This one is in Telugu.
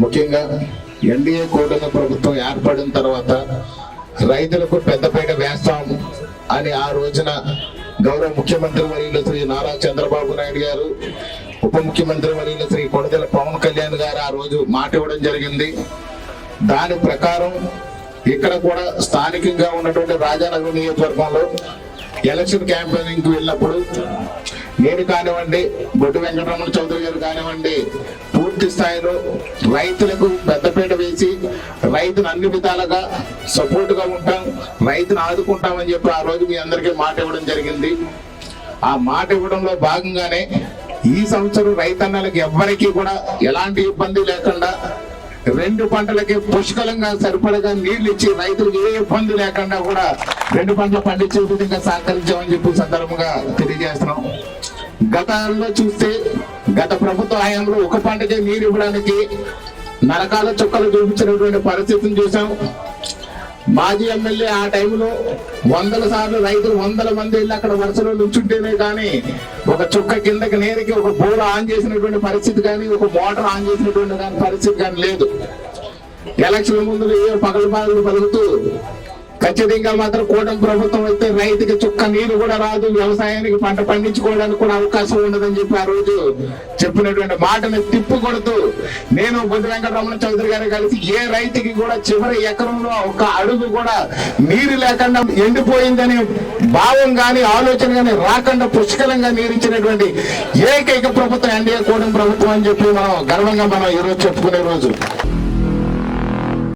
ముఖ్యంగా ఎన్డీఏ కూటమి ప్రభుత్వం ఏర్పడిన తర్వాత రైతులకు పెద్దపేట వేస్తాం అని ఆ రోజున గౌరవ ముఖ్యమంత్రి వర్యులు శ్రీ నారా చంద్రబాబు నాయుడు గారు ఉప ముఖ్యమంత్రి వర్యులు శ్రీ కొడదల పవన్ కళ్యాణ్ గారు ఆ రోజు మాట ఇవ్వడం జరిగింది. దాని ప్రకారం ఇక్కడ కూడా స్థానికంగా ఉన్నటువంటి రాజానగర్ నియోజకవర్గంలో ఎలక్షన్ క్యాంపెయినింగ్కి వెళ్ళినప్పుడు నేను కానివ్వండి బొడ్డు వెంకటరమణ చౌదరి గారు కానివ్వండి పూర్తి స్థాయిలో రైతులకు పెద్దపీట వేసి రైతును అన్ని విధాలుగా సపోర్ట్గా ఉంటాం రైతును ఆదుకుంటామని చెప్పి ఆ రోజు మీ అందరికీ మాట ఇవ్వడం జరిగింది. ఆ మాట ఇవ్వడంలో భాగంగానే ఈ సంవత్సరం రైతన్నలకు ఎవ్వరికీ కూడా ఎలాంటి ఇబ్బంది లేకుండా రెండు పంటలకి పుష్కలంగా సరిపడగా నీళ్ళు ఇచ్చి రైతులకు ఏ ఇబ్బంది లేకుండా కూడా రెండు పంటలు పండించే విధంగా సహకరించామని చెప్పి సందర్భంగా తెలియజేస్తున్నాం. గతంలో చూస్తే గత ప్రభుత్వ హయాంలో ఒక పంటకే నీరు ఇవ్వడానికి నరకాల చుక్కలు చూపించినటువంటి పరిస్థితిని చూసాం మాజీ ఎమ్మెల్యే ఆ టైంలో వందల సార్లు రైతులు వందల మంది వెళ్ళి అక్కడ వరుసలో నుంచుంటేనే కానీ ఒక చుక్క కిందకి నేరికి ఒక బోర్ ఆన్ చేసినటువంటి పరిస్థితి కానీ ఒక మోటార్ ఆన్ చేసినటువంటి కానీ పరిస్థితి కానీ లేదు. ఎలక్షన్ ముందు ఏ పగలు బాధలు పలుకుతూ ఖచ్చితంగా మాత్రం కూటమి ప్రభుత్వం అయితే రైతుకి చుక్క నీరు కూడా రాదు వ్యవసాయానికి పంట పండించుకోవడానికి కూడా అవకాశం ఉండదని చెప్పి ఆ రోజు చెప్పినటువంటి మాటను తిప్పు కొడుతూ నేను బుద్ధ వెంకటరమణ చౌదరి గారు కలిసి ఏ రైతుకి కూడా చివరి ఎకరంలో ఒక అడుగు కూడా నీరు లేకుండా ఎండిపోయిందని భావం గాని ఆలోచన గాని రాకుండా పుష్కలంగా నీరించినటువంటి ఏకైక ప్రభుత్వం ఎన్డీఏ కూటమి ప్రభుత్వం అని చెప్పి మనం గర్వంగా మనం ఈరోజు చెప్పుకునే రోజు.